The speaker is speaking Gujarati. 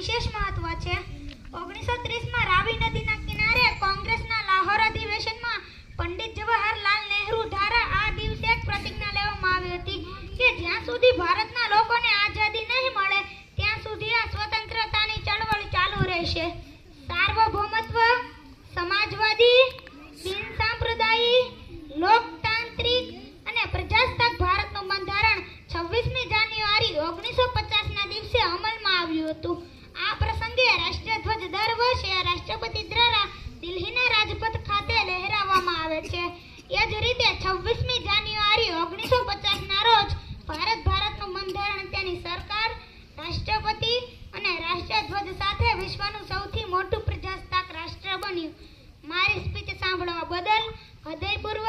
વિશેષ મહત્વ છે. ઓગણીસો ત્રીસમાં રાવી નદીના કિનારે કોંગ્રેસના લાહોર અધિવેશનમાં પંડિત જવાહરલાલ નેહરુ દ્વારા આ દિવસે એક પ્રતિજ્ઞા લેવામાં આવી હતી કે જ્યાં સુધી ભારતના લોકોને આઝાદી નહીં મળે, ત્યાં સુધી આ સ્વતંત્રતાની ચળવળ ચાલુ રહેશે. સાર્વભૌમત્વ, સમાજવાદી, બિન સાંપ્રદાયી લોકતાંત્રિક અને પ્રજાસત્તાક ભારતનું બંધારણ છવ્વીસમી જાન્યુઆરી ઓગણીસો પચાસના દિવસે અમલમાં આવ્યું હતું. જ રીતે છવ્વીસમી જાન્યુઆરી ઓગણીસો પચાસના રોજ ભારત ભારતનું બંધારણ તેની સરકાર, રાષ્ટ્રપતિ અને રાષ્ટ્રધ્વજ સાથે વિશ્વનું સૌથી મોટું પ્રજાસત્તાક રાષ્ટ્ર બન્યું. મારી સ્પીચ સાંભળવા બદલ હૃદયપૂર્વક